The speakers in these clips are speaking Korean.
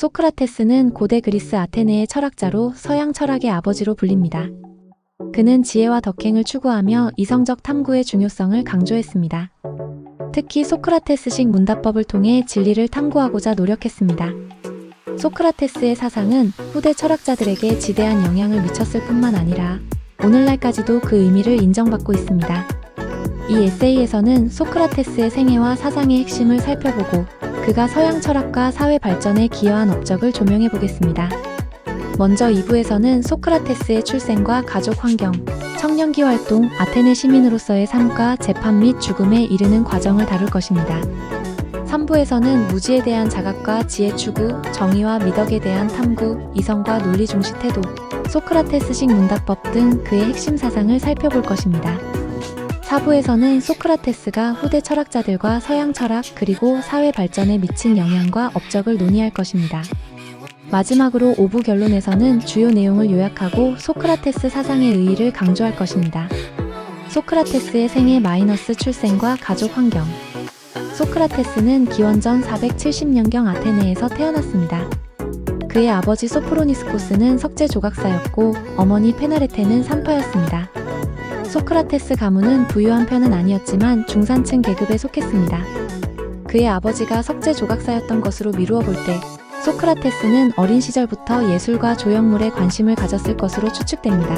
소크라테스는 고대 그리스 아테네의 철학자로 서양 철학의 아버지로 불립니다. 그는 지혜와 덕행을 추구하며 이성적 탐구의 중요성을 강조했습니다. 특히 소크라테스식 문답법을 통해 진리를 탐구하고자 노력했습니다. 소크라테스의 사상은 후대 철학자들에게 지대한 영향을 미쳤을 뿐만 아니라 오늘날까지도 그 의미를 인정받고 있습니다. 이 에세이에서는 소크라테스의 생애와 사상의 핵심을 살펴보고 그가 서양 철학과 사회 발전에 기여한 업적을 조명해 보겠습니다. 먼저 2부에서는 소크라테스의 출생과 가족 환경, 청년기 활동, 아테네 시민으로서의 삶과 재판 및 죽음에 이르는 과정을 다룰 것입니다. 3부에서는 무지에 대한 자각과 지혜 추구, 정의와 미덕에 대한 탐구, 이성과 논리 중시 태도, 소크라테스식 문답법 등 그의 핵심 사상을 살펴볼 것입니다. 4부에서는 소크라테스가 후대 철학자들과 서양 철학 그리고 사회 발전에 미친 영향과 업적을 논의할 것입니다. 마지막으로 5부 결론에서는 주요 내용을 요약하고 소크라테스 사상의 의의를 강조할 것입니다. 소크라테스의 생애 마이너스 출생과 가족 환경 소크라테스는 기원전 470년경 아테네에서 태어났습니다. 그의 아버지 소프로니스코스는 석재 조각사였고 어머니 페나레테는 산파였습니다. 소크라테스 가문은 부유한 편은 아니었지만 중산층 계급에 속했습니다. 그의 아버지가 석재 조각사였던 것으로 미루어 볼 때 소크라테스는 어린 시절부터 예술과 조형물에 관심을 가졌을 것으로 추측됩니다.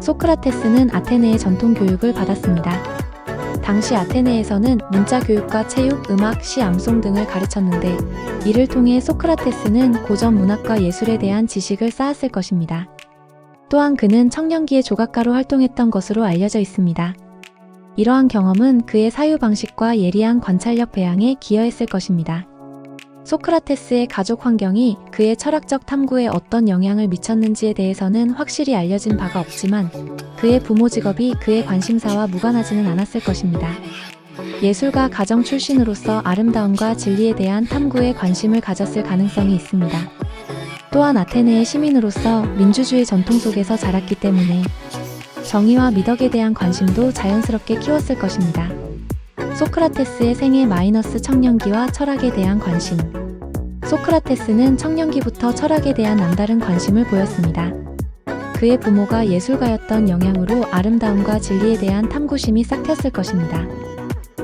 소크라테스는 아테네의 전통 교육을 받았습니다. 당시 아테네에서는 문자 교육과 체육, 음악, 시, 암송 등을 가르쳤는데 이를 통해 소크라테스는 고전 문학과 예술에 대한 지식을 쌓았을 것입니다. 또한 그는 청년기에 조각가로 활동했던 것으로 알려져 있습니다. 이러한 경험은 그의 사유 방식과 예리한 관찰력 배양에 기여했을 것입니다. 소크라테스의 가족 환경이 그의 철학적 탐구에 어떤 영향을 미쳤는지에 대해서는 확실히 알려진 바가 없지만 그의 부모 직업이 그의 관심사와 무관하지는 않았을 것입니다. 예술가 가정 출신으로서 아름다움과 진리에 대한 탐구에 관심을 가졌을 가능성이 있습니다. 또한 아테네의 시민으로서 민주주의 전통 속에서 자랐기 때문에 정의와 미덕에 대한 관심도 자연스럽게 키웠을 것입니다. 소크라테스의 생애 마이너스 청년기와 철학에 대한 관심. 소크라테스는 청년기부터 철학에 대한 남다른 관심을 보였습니다. 그의 부모가 예술가였던 영향으로 아름다움과 진리에 대한 탐구심이 싹텄을 것입니다.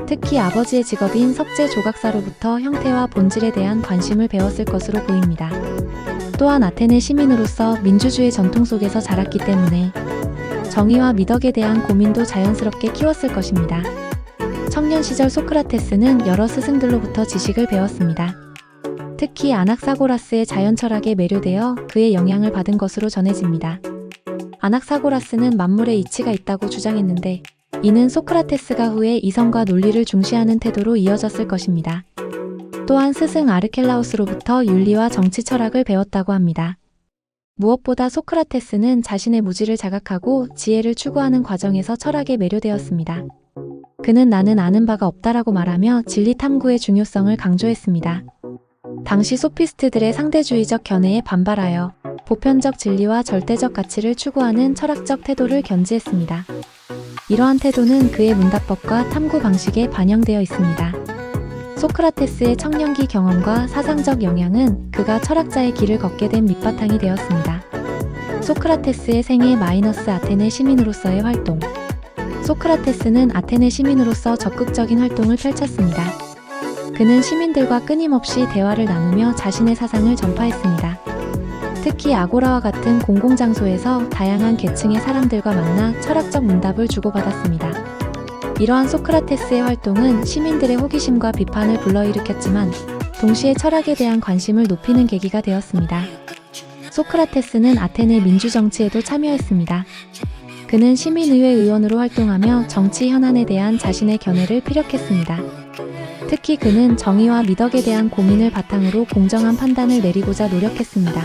특히 아버지의 직업인 석재 조각사로부터 형태와 본질에 대한 관심을 배웠을 것으로 보입니다. 또한 아테네 시민으로서 민주주의 전통 속에서 자랐기 때문에 정의와 미덕에 대한 고민도 자연스럽게 키웠을 것입니다. 청년 시절 소크라테스는 여러 스승들로부터 지식을 배웠습니다. 특히 아낙사고라스의 자연 철학에 매료되어 그의 영향을 받은 것으로 전해집니다. 아낙사고라스는 만물에 이치가 있다고 주장했는데 이는 소크라테스가 후에 이성과 논리를 중시하는 태도로 이어졌을 것입니다. 또한 스승 아르켈라우스로부터 윤리와 정치 철학을 배웠다고 합니다. 무엇보다 소크라테스는 자신의 무지를 자각하고 지혜를 추구하는 과정에서 철학에 매료되었습니다. 그는 나는 아는 바가 없다라고 말하며 진리 탐구의 중요성을 강조했습니다. 당시 소피스트들의 상대주의적 견해에 반발하여 보편적 진리와 절대적 가치를 추구하는 철학적 태도를 견지했습니다. 이러한 태도는 그의 문답법과 탐구 방식에 반영되어 있습니다. 소크라테스의 청년기 경험과 사상적 영향은 그가 철학자의 길을 걷게 된 밑바탕이 되었습니다. 소크라테스의 생애 마이너스 아테네 시민으로서의 활동. 소크라테스는 아테네 시민으로서 적극적인 활동을 펼쳤습니다. 그는 시민들과 끊임없이 대화를 나누며 자신의 사상을 전파했습니다. 특히 아고라와 같은 공공장소에서 다양한 계층의 사람들과 만나 철학적 문답을 주고받았습니다. 이러한 소크라테스의 활동은 시민들의 호기심과 비판을 불러일으켰지만 동시에 철학에 대한 관심을 높이는 계기가 되었습니다. 소크라테스는 아테네 민주정치에도 참여했습니다. 그는 시민의회 의원으로 활동하며 정치 현안에 대한 자신의 견해를 피력했습니다. 특히 그는 정의와 미덕에 대한 고민을 바탕으로 공정한 판단을 내리고자 노력했습니다.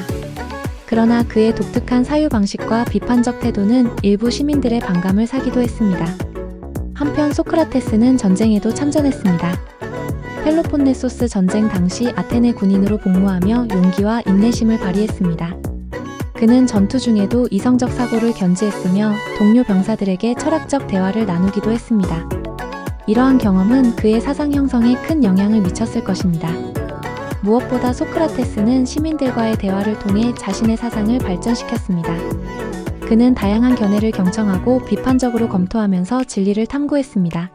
그러나 그의 독특한 사유 방식과 비판적 태도는 일부 시민들의 반감을 사기도 했습니다. 한편 소크라테스는 전쟁에도 참전했습니다. 펠로폰네소스 전쟁 당시 아테네 군인으로 복무하며 용기와 인내심을 발휘했습니다. 그는 전투 중에도 이성적 사고를 견지했으며 동료 병사들에게 철학적 대화를 나누기도 했습니다. 이러한 경험은 그의 사상 형성에 큰 영향을 미쳤을 것입니다. 무엇보다 소크라테스는 시민들과의 대화를 통해 자신의 사상을 발전시켰습니다. 그는 다양한 견해를 경청하고 비판적으로 검토하면서 진리를 탐구했습니다.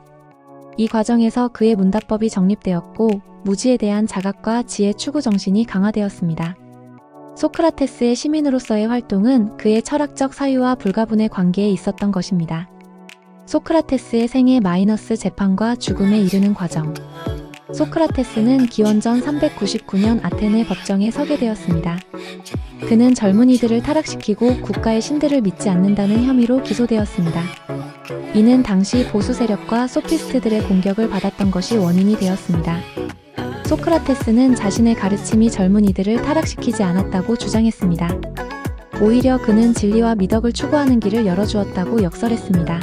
이 과정에서 그의 문답법이 정립되었고 무지에 대한 자각과 지혜 추구 정신이 강화되었습니다. 소크라테스의 시민으로서의 활동은 그의 철학적 사유와 불가분의 관계에 있었던 것입니다. 소크라테스의 생애 마이너스 재판과 죽음에 이르는 과정. 소크라테스는 기원전 399년 아테네 법정에 서게 되었습니다. 그는 젊은이들을 타락시키고 국가의 신들을 믿지 않는다는 혐의로 기소되었습니다. 이는 당시 보수 세력과 소피스트들의 공격을 받았던 것이 원인이 되었습니다. 소크라테스는 자신의 가르침이 젊은이들을 타락시키지 않았다고 주장했습니다. 오히려 그는 진리와 미덕을 추구하는 길을 열어주었다고 역설했습니다.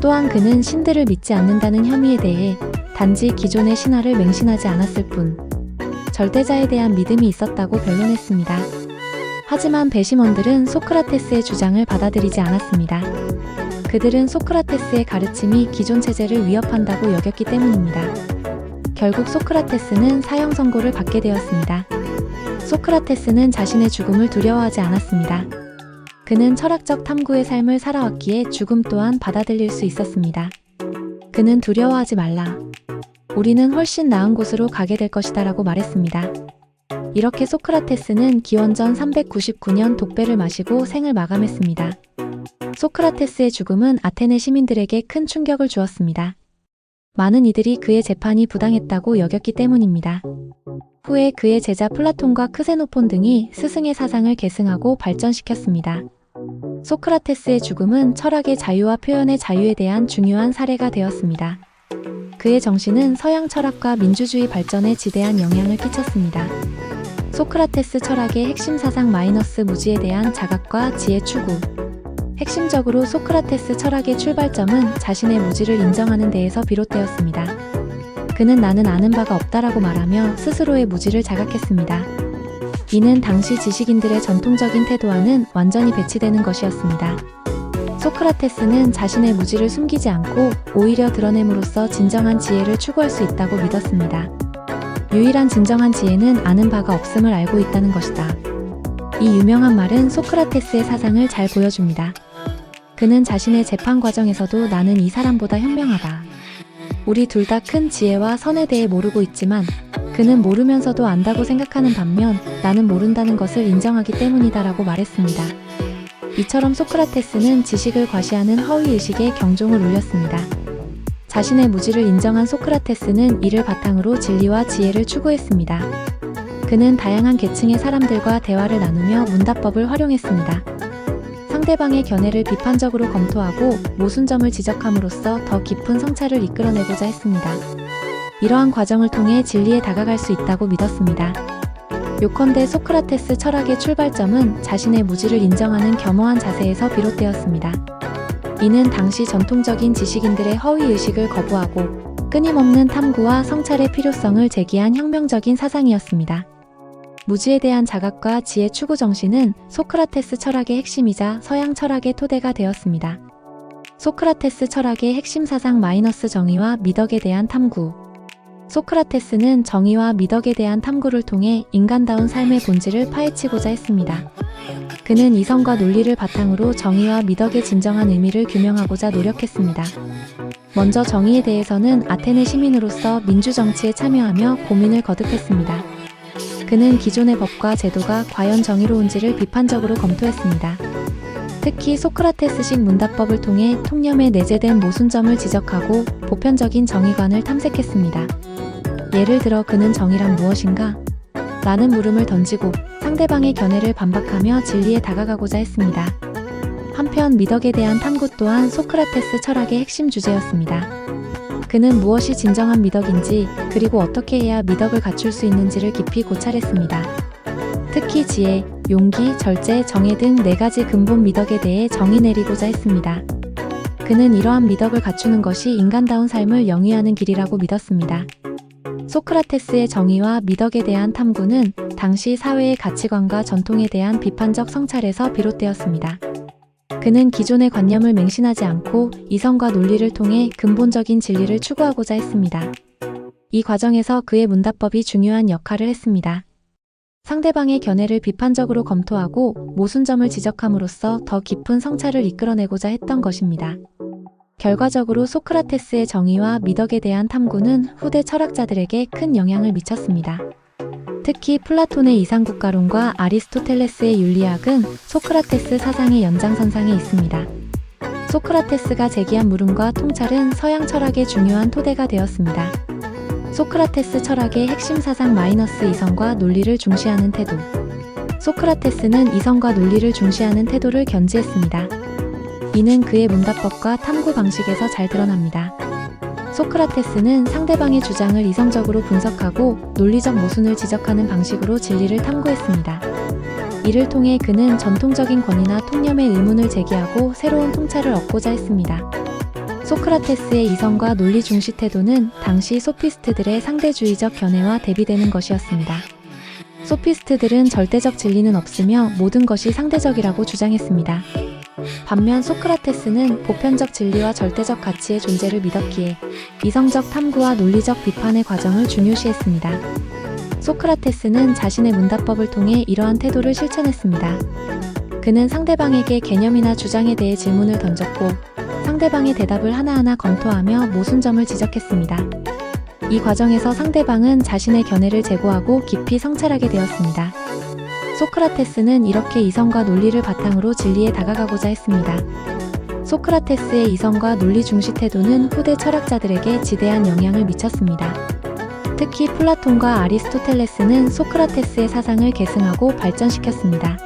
또한 그는 신들을 믿지 않는다는 혐의에 대해 단지 기존의 신화를 맹신하지 않았을 뿐 절대자에 대한 믿음이 있었다고 변론했습니다. 하지만 배심원들은 소크라테스의 주장을 받아들이지 않았습니다. 그들은 소크라테스의 가르침이 기존 체제를 위협한다고 여겼기 때문입니다. 결국 소크라테스는 사형 선고를 받게 되었습니다. 소크라테스는 자신의 죽음을 두려워하지 않았습니다. 그는 철학적 탐구의 삶을 살아왔기에 죽음 또한 받아들일 수 있었습니다. 그는 두려워하지 말라. 우리는 훨씬 나은 곳으로 가게 될 것이다 라고 말했습니다. 이렇게 소크라테스는 기원전 399년 독배를 마시고 생을 마감했습니다. 소크라테스의 죽음은 아테네 시민들에게 큰 충격을 주었습니다. 많은 이들이 그의 재판이 부당했다고 여겼기 때문입니다. 후에 그의 제자 플라톤과 크세노폰 등이 스승의 사상을 계승하고 발전시켰습니다. 소크라테스의 죽음은 철학의 자유와 표현의 자유에 대한 중요한 사례가 되었습니다. 그의 정신은 서양 철학과 민주주의 발전에 지대한 영향을 끼쳤습니다. 소크라테스 철학의 핵심 사상 마이너스 무지에 대한 자각과 지혜 추구. 핵심적으로 소크라테스 철학의 출발점은 자신의 무지를 인정하는 데에서 비롯되었습니다. 그는 나는 아는 바가 없다라고 말하며 스스로의 무지를 자각했습니다. 이는 당시 지식인들의 전통적인 태도와는 완전히 배치되는 것이었습니다. 소크라테스는 자신의 무지를 숨기지 않고 오히려 드러냄으로써 진정한 지혜를 추구할 수 있다고 믿었습니다. 유일한 진정한 지혜는 아는 바가 없음을 알고 있다는 것이다. 이 유명한 말은 소크라테스의 사상을 잘 보여줍니다. 그는 자신의 재판 과정에서도 나는 이 사람보다 현명하다. 우리 둘 다 큰 지혜와 선에 대해 모르고 있지만 그는 모르면서도 안다고 생각하는 반면 나는 모른다는 것을 인정하기 때문이다라고 말했습니다. 이처럼 소크라테스는 지식을 과시하는 허위의식에 경종을 울렸습니다. 자신의 무지를 인정한 소크라테스는 이를 바탕으로 진리와 지혜를 추구했습니다. 그는 다양한 계층의 사람들과 대화를 나누며 문답법을 활용했습니다. 상대방의 견해를 비판적으로 검토하고 모순점을 지적함으로써 더 깊은 성찰을 이끌어내고자 했습니다. 이러한 과정을 통해 진리에 다가갈 수 있다고 믿었습니다. 요컨대 소크라테스 철학의 출발점은 자신의 무지를 인정하는 겸허한 자세에서 비롯되었습니다. 이는 당시 전통적인 지식인들의 허위의식을 거부하고 끊임없는 탐구와 성찰의 필요성을 제기한 혁명적인 사상이었습니다. 무지에 대한 자각과 지혜 추구 정신은 소크라테스 철학의 핵심이자 서양 철학의 토대가 되었습니다. 소크라테스 철학의 핵심 사상 마이너스 정의와 미덕에 대한 탐구. 소크라테스는 정의와 미덕에 대한 탐구를 통해 인간다운 삶의 본질을 파헤치고자 했습니다. 그는 이성과 논리를 바탕으로 정의와 미덕의 진정한 의미를 규명하고자 노력했습니다. 먼저 정의에 대해서는 아테네 시민으로서 민주정치에 참여하며 고민을 거듭했습니다. 그는 기존의 법과 제도가 과연 정의로운지를 비판적으로 검토했습니다. 특히 소크라테스식 문답법을 통해 통념에 내재된 모순점을 지적하고 보편적인 정의관을 탐색했습니다. 예를 들어 그는 정의란 무엇인가? 라는 물음을 던지고 상대방의 견해를 반박하며 진리에 다가가고자 했습니다. 한편 미덕에 대한 탐구 또한 소크라테스 철학의 핵심 주제였습니다. 그는 무엇이 진정한 미덕인지 그리고 어떻게 해야 미덕을 갖출 수 있는지를 깊이 고찰했습니다. 특히 지혜, 용기, 절제, 정의 등 네 가지 근본 미덕에 대해 정의 내리고자 했습니다. 그는 이러한 미덕을 갖추는 것이 인간다운 삶을 영위하는 길이라고 믿었습니다. 소크라테스의 정의와 미덕에 대한 탐구는 당시 사회의 가치관과 전통에 대한 비판적 성찰에서 비롯되었습니다. 그는 기존의 관념을 맹신하지 않고 이성과 논리를 통해 근본적인 진리를 추구하고자 했습니다. 이 과정에서 그의 문답법이 중요한 역할을 했습니다. 상대방의 견해를 비판적으로 검토하고 모순점을 지적함으로써 더 깊은 성찰을 이끌어내고자 했던 것입니다. 결과적으로 소크라테스의 정의와 미덕에 대한 탐구는 후대 철학자들에게 큰 영향을 미쳤습니다. 특히 플라톤의 이상국가론과 아리스토텔레스의 윤리학은 소크라테스 사상의 연장선상에 있습니다. 소크라테스가 제기한 물음과 통찰은 서양 철학의 중요한 토대가 되었습니다. 소크라테스 철학의 핵심 사상 마이너스 이성과 논리를 중시하는 태도. 소크라테스는 이성과 논리를 중시하는 태도를 견지했습니다. 이는 그의 문답법과 탐구 방식에서 잘 드러납니다. 소크라테스는 상대방의 주장을 이성적으로 분석하고 논리적 모순을 지적하는 방식으로 진리를 탐구했습니다. 이를 통해 그는 전통적인 권위나 통념의 의문을 제기하고 새로운 통찰을 얻고자 했습니다. 소크라테스의 이성과 논리 중시 태도는 당시 소피스트들의 상대주의적 견해와 대비되는 것이었습니다. 소피스트들은 절대적 진리는 없으며 모든 것이 상대적이라고 주장했습니다. 반면 소크라테스는 보편적 진리와 절대적 가치의 존재를 믿었기에 이성적 탐구와 논리적 비판의 과정을 중요시했습니다. 소크라테스는 자신의 문답법을 통해 이러한 태도를 실천했습니다. 그는 상대방에게 개념이나 주장에 대해 질문을 던졌고 상대방의 대답을 하나하나 검토하며 모순점을 지적했습니다. 이 과정에서 상대방은 자신의 견해를 제고하고 깊이 성찰하게 되었습니다. 소크라테스는 이렇게 이성과 논리를 바탕으로 진리에 다가가고자 했습니다. 소크라테스의 이성과 논리 중시 태도는 후대 철학자들에게 지대한 영향을 미쳤습니다. 특히 플라톤과 아리스토텔레스는 소크라테스의 사상을 계승하고 발전시켰습니다.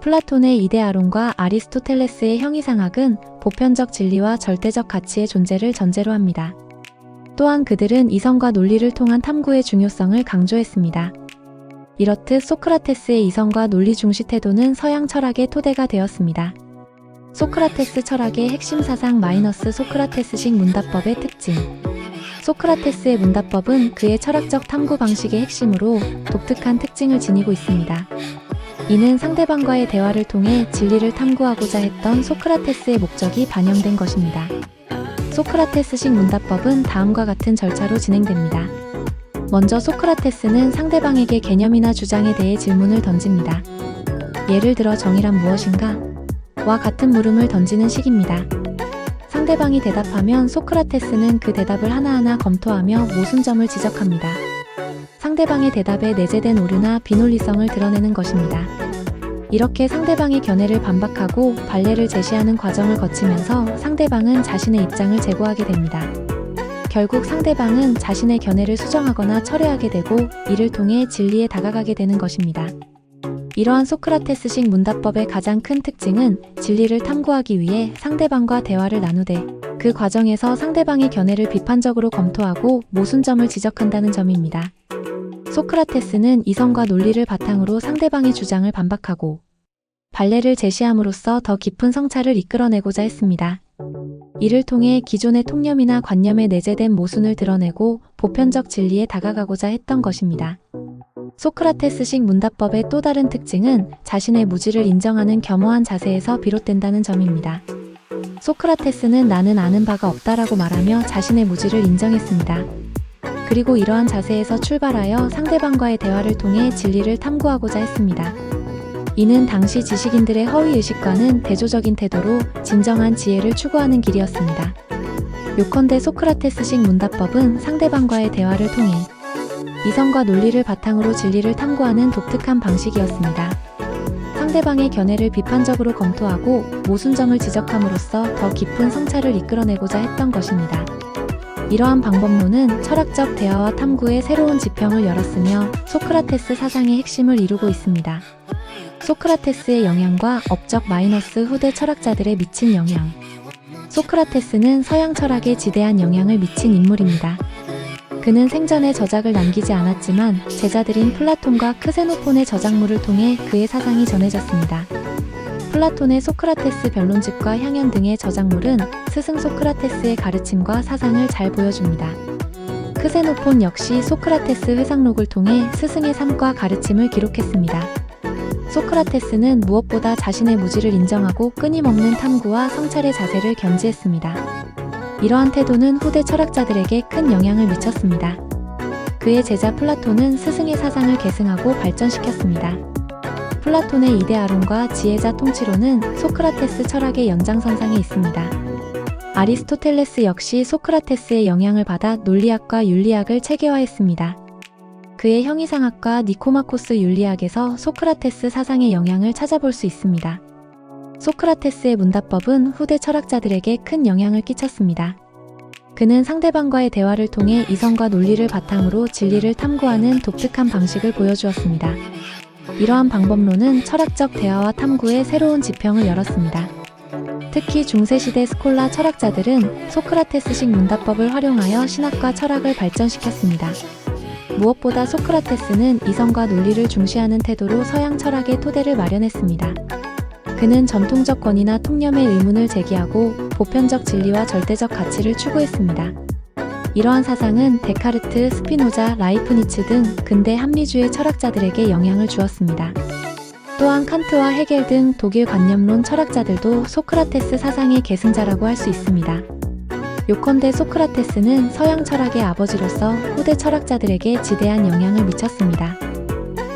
플라톤의 이데아론과 아리스토텔레스의 형이상학은 보편적 진리와 절대적 가치의 존재를 전제로 합니다. 또한 그들은 이성과 논리를 통한 탐구의 중요성을 강조했습니다. 이렇듯 소크라테스의 이성과 논리 중시 태도는 서양 철학의 토대가 되었습니다. 소크라테스 철학의 핵심 사상 마이너스 소크라테스식 문답법의 특징. 소크라테스의 문답법은 그의 철학적 탐구 방식의 핵심으로 독특한 특징을 지니고 있습니다. 이는 상대방과의 대화를 통해 진리를 탐구하고자 했던 소크라테스의 목적이 반영된 것입니다. 소크라테스식 문답법은 다음과 같은 절차로 진행됩니다. 먼저 소크라테스는 상대방에게 개념이나 주장에 대해 질문을 던집니다. 예를 들어 정의란 무엇인가? 와 같은 물음을 던지는 식입니다. 상대방이 대답하면 소크라테스는 그 대답을 하나하나 검토하며 모순점을 지적합니다. 상대방의 대답에 내재된 오류나 비논리성을 드러내는 것입니다. 이렇게 상대방의 견해를 반박하고 반례를 제시하는 과정을 거치면서 상대방은 자신의 입장을 제고하게 됩니다. 결국 상대방은 자신의 견해를 수정하거나 철회하게 되고 이를 통해 진리에 다가가게 되는 것입니다. 이러한 소크라테스식 문답법의 가장 큰 특징은 진리를 탐구하기 위해 상대방과 대화를 나누되 그 과정에서 상대방의 견해를 비판적으로 검토하고 모순점을 지적한다는 점입니다. 소크라테스는 이성과 논리를 바탕으로 상대방의 주장을 반박하고 반례를 제시함으로써 더 깊은 성찰을 이끌어내고자 했습니다. 이를 통해 기존의 통념이나 관념에 내재된 모순을 드러내고 보편적 진리에 다가가고자 했던 것입니다. 소크라테스식 문답법의 또 다른 특징은 자신의 무지를 인정하는 겸허한 자세에서 비롯된다는 점입니다. 소크라테스는 나는 아는 바가 없다라고 말하며 자신의 무지를 인정했습니다. 그리고 이러한 자세에서 출발하여 상대방과의 대화를 통해 진리를 탐구하고자 했습니다. 이는 당시 지식인들의 허위의식과는 대조적인 태도로 진정한 지혜를 추구하는 길이었습니다. 요컨대 소크라테스식 문답법은 상대방과의 대화를 통해 이성과 논리를 바탕으로 진리를 탐구하는 독특한 방식이었습니다. 상대방의 견해를 비판적으로 검토하고 모순점을 지적함으로써 더 깊은 성찰을 이끌어내고자 했던 것입니다. 이러한 방법론은 철학적 대화와 탐구의 새로운 지평을 열었으며 소크라테스 사상의 핵심을 이루고 있습니다. 소크라테스의 영향과 업적 마이너스 후대 철학자들의 미친 영향. 소크라테스는 서양 철학에 지대한 영향을 미친 인물입니다. 그는 생전에 저작을 남기지 않았지만 제자들인 플라톤과 크세노폰의 저작물을 통해 그의 사상이 전해졌습니다. 플라톤의 소크라테스 변론집과 향연 등의 저작물은 스승 소크라테스의 가르침과 사상을 잘 보여줍니다. 크세노폰 역시 소크라테스 회상록을 통해 스승의 삶과 가르침을 기록했습니다. 소크라테스는 무엇보다 자신의 무지를 인정하고 끊임없는 탐구와 성찰의 자세를 견지했습니다. 이러한 태도는 후대 철학자들에게 큰 영향을 미쳤습니다. 그의 제자 플라톤은 스승의 사상을 계승하고 발전시켰습니다. 플라톤의 이데아론과 지혜자 통치론은 소크라테스 철학의 연장선상에 있습니다. 아리스토텔레스 역시 소크라테스의 영향을 받아 논리학과 윤리학을 체계화했습니다. 그의 형이상학과 니코마코스 윤리학에서 소크라테스 사상의 영향을 찾아볼 수 있습니다. 소크라테스의 문답법은 후대 철학자들에게 큰 영향을 끼쳤습니다. 그는 상대방과의 대화를 통해 이성과 논리를 바탕으로 진리를 탐구하는 독특한 방식을 보여주었습니다. 이러한 방법론은 철학적 대화와 탐구의 새로운 지평을 열었습니다. 특히 중세시대 스콜라 철학자들은 소크라테스식 문답법을 활용하여 신학과 철학을 발전시켰습니다. 무엇보다 소크라테스는 이성과 논리를 중시하는 태도로 서양 철학의 토대를 마련했습니다. 그는 전통적 권위나 통념의 의문을 제기하고 보편적 진리와 절대적 가치를 추구했습니다. 이러한 사상은 데카르트, 스피노자, 라이프니츠 등 근대 합리주의 철학자들에게 영향을 주었습니다. 또한 칸트와 헤겔 등 독일 관념론 철학자들도 소크라테스 사상의 계승자라고 할 수 있습니다. 요컨대 소크라테스는 서양 철학의 아버지로서 후대 철학자들에게 지대한 영향을 미쳤습니다.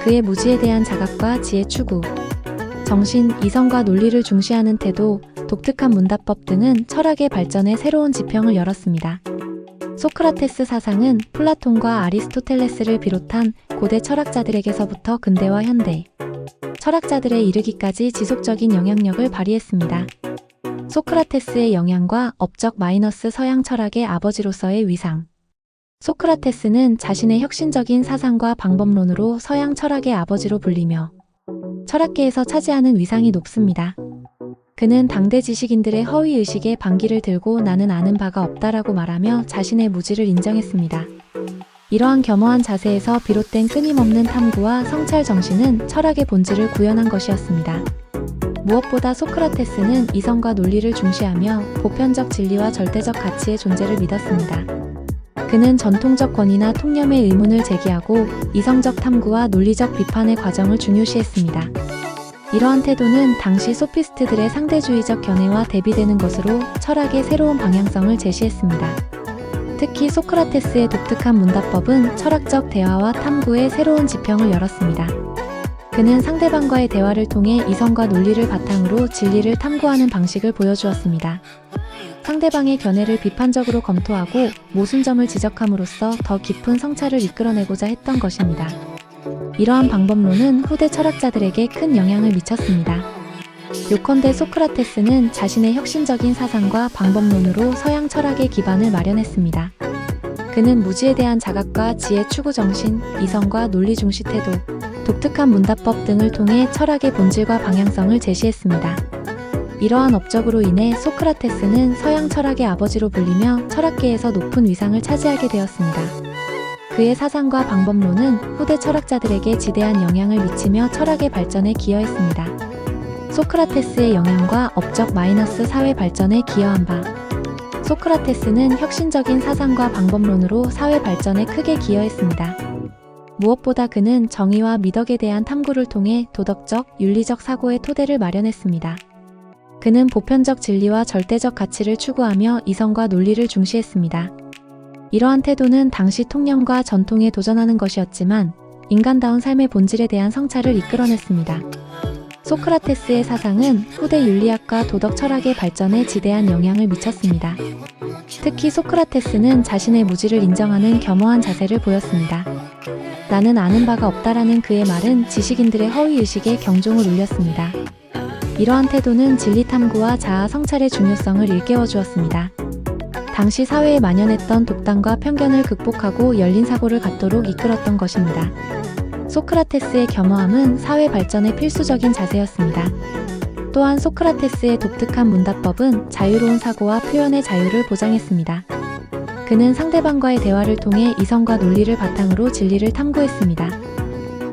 그의 무지에 대한 자각과 지혜 추구, 정신, 이성과 논리를 중시하는 태도, 독특한 문답법 등은 철학의 발전에 새로운 지평을 열었습니다. 소크라테스 사상은 플라톤과 아리스토텔레스를 비롯한 고대 철학자들에게서부터 근대와 현대, 철학자들에 이르기까지 지속적인 영향력을 발휘했습니다. 소크라테스의 영향과 업적 마이너스 서양 철학의 아버지로서의 위상. 소크라테스는 자신의 혁신적인 사상과 방법론으로 서양 철학의 아버지로 불리며 철학계에서 차지하는 위상이 높습니다. 그는 당대 지식인들의 허위 의식에 반기를 들고 나는 아는 바가 없다라고 말하며 자신의 무지를 인정했습니다. 이러한 겸허한 자세에서 비롯된 끊임없는 탐구와 성찰 정신은 철학의 본질을 구현한 것이었습니다. 무엇보다 소크라테스는 이성과 논리를 중시하며 보편적 진리와 절대적 가치의 존재를 믿었습니다. 그는 전통적 권위나 통념의 의문을 제기하고 이성적 탐구와 논리적 비판의 과정을 중요시했습니다. 이러한 태도는 당시 소피스트들의 상대주의적 견해와 대비되는 것으로 철학의 새로운 방향성을 제시했습니다. 특히 소크라테스의 독특한 문답법은 철학적 대화와 탐구의 새로운 지평을 열었습니다. 그는 상대방과의 대화를 통해 이성과 논리를 바탕으로 진리를 탐구하는 방식을 보여주었습니다. 상대방의 견해를 비판적으로 검토하고 모순점을 지적함으로써 더 깊은 성찰을 이끌어내고자 했던 것입니다. 이러한 방법론은 후대 철학자들에게 큰 영향을 미쳤습니다. 요컨대 소크라테스는 자신의 혁신적인 사상과 방법론으로 서양 철학의 기반을 마련했습니다. 그는 무지에 대한 자각과 지혜 추구 정신, 이성과 논리 중시 태도, 독특한 문답법 등을 통해 철학의 본질과 방향성을 제시했습니다. 이러한 업적으로 인해 소크라테스는 서양 철학의 아버지로 불리며 철학계에서 높은 위상을 차지하게 되었습니다. 그의 사상과 방법론은 후대 철학자들에게 지대한 영향을 미치며 철학의 발전에 기여했습니다. 소크라테스의 영향과 업적 마이너스 사회 발전에 기여한 바. 소크라테스는 혁신적인 사상과 방법론으로 사회 발전에 크게 기여했습니다. 무엇보다 그는 정의와 미덕에 대한 탐구를 통해 도덕적, 윤리적 사고의 토대를 마련했습니다. 그는 보편적 진리와 절대적 가치를 추구하며 이성과 논리를 중시했습니다. 이러한 태도는 당시 통념과 전통에 도전하는 것이었지만 인간다운 삶의 본질에 대한 성찰을 이끌어냈습니다. 소크라테스의 사상은 후대 윤리학과 도덕 철학의 발전에 지대한 영향을 미쳤습니다. 특히 소크라테스는 자신의 무지를 인정하는 겸허한 자세를 보였습니다. 나는 아는 바가 없다라는 그의 말은 지식인들의 허위의식에 경종을 울렸습니다. 이러한 태도는 진리 탐구와 자아 성찰의 중요성을 일깨워 주었습니다. 당시 사회에 만연했던 독단과 편견을 극복하고 열린 사고를 갖도록 이끌었던 것입니다. 소크라테스의 겸허함은 사회 발전의 필수적인 자세였습니다. 또한 소크라테스의 독특한 문답법은 자유로운 사고와 표현의 자유를 보장했습니다. 그는 상대방과의 대화를 통해 이성과 논리를 바탕으로 진리를 탐구했습니다.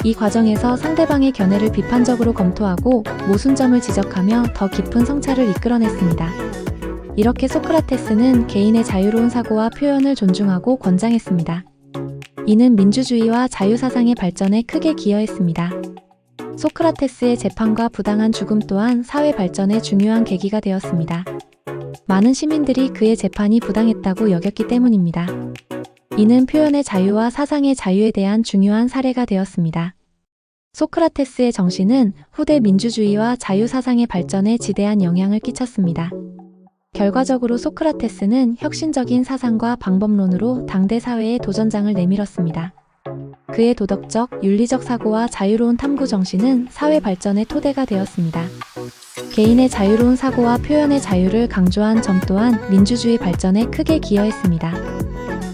이 과정에서 상대방의 견해를 비판적으로 검토하고 모순점을 지적하며 더 깊은 성찰을 이끌어냈습니다. 이렇게 소크라테스는 개인의 자유로운 사고와 표현을 존중하고 권장했습니다. 이는 민주주의와 자유사상의 발전에 크게 기여했습니다. 소크라테스의 재판과 부당한 죽음 또한 사회 발전의 중요한 계기가 되었습니다. 많은 시민들이 그의 재판이 부당했다고 여겼기 때문입니다. 이는 표현의 자유와 사상의 자유에 대한 중요한 사례가 되었습니다. 소크라테스의 정신은 후대 민주주의와 자유사상의 발전에 지대한 영향을 끼쳤습니다. 결과적으로 소크라테스는 혁신적인 사상과 방법론으로 당대 사회의 도전장을 내밀었습니다. 그의 도덕적, 윤리적 사고와 자유로운 탐구 정신은 사회 발전의 토대가 되었습니다. 개인의 자유로운 사고와 표현의 자유를 강조한 점 또한 민주주의 발전에 크게 기여했습니다.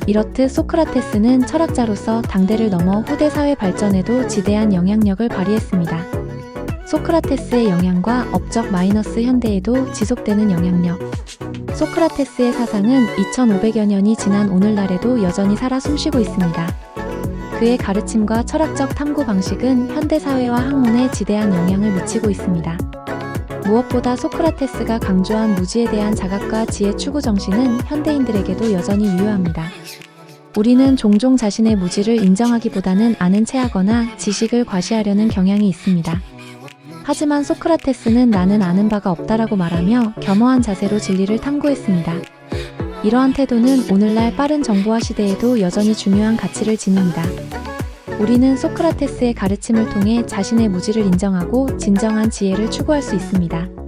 이렇듯 소크라테스는 철학자로서 당대를 넘어 후대 사회 발전에도 지대한 영향력을 발휘했습니다. 소크라테스의 영향과 업적 마이너스 현대에도 지속되는 영향력. 소크라테스의 사상은 2500여 년이 지난 오늘날에도 여전히 살아 숨쉬고 있습니다. 그의 가르침과 철학적 탐구 방식은 현대 사회와 학문에 지대한 영향을 미치고 있습니다. 무엇보다 소크라테스가 강조한 무지에 대한 자각과 지혜 추구 정신은 현대인들에게도 여전히 유효합니다. 우리는 종종 자신의 무지를 인정하기보다는 아는 체 하거나 지식을 과시하려는 경향이 있습니다. 하지만 소크라테스는 나는 아는 바가 없다라고 말하며 겸허한 자세로 진리를 탐구했습니다. 이러한 태도는 오늘날 빠른 정보화 시대에도 여전히 중요한 가치를 지닙니다. 우리는 소크라테스의 가르침을 통해 자신의 무지를 인정하고 진정한 지혜를 추구할 수 있습니다.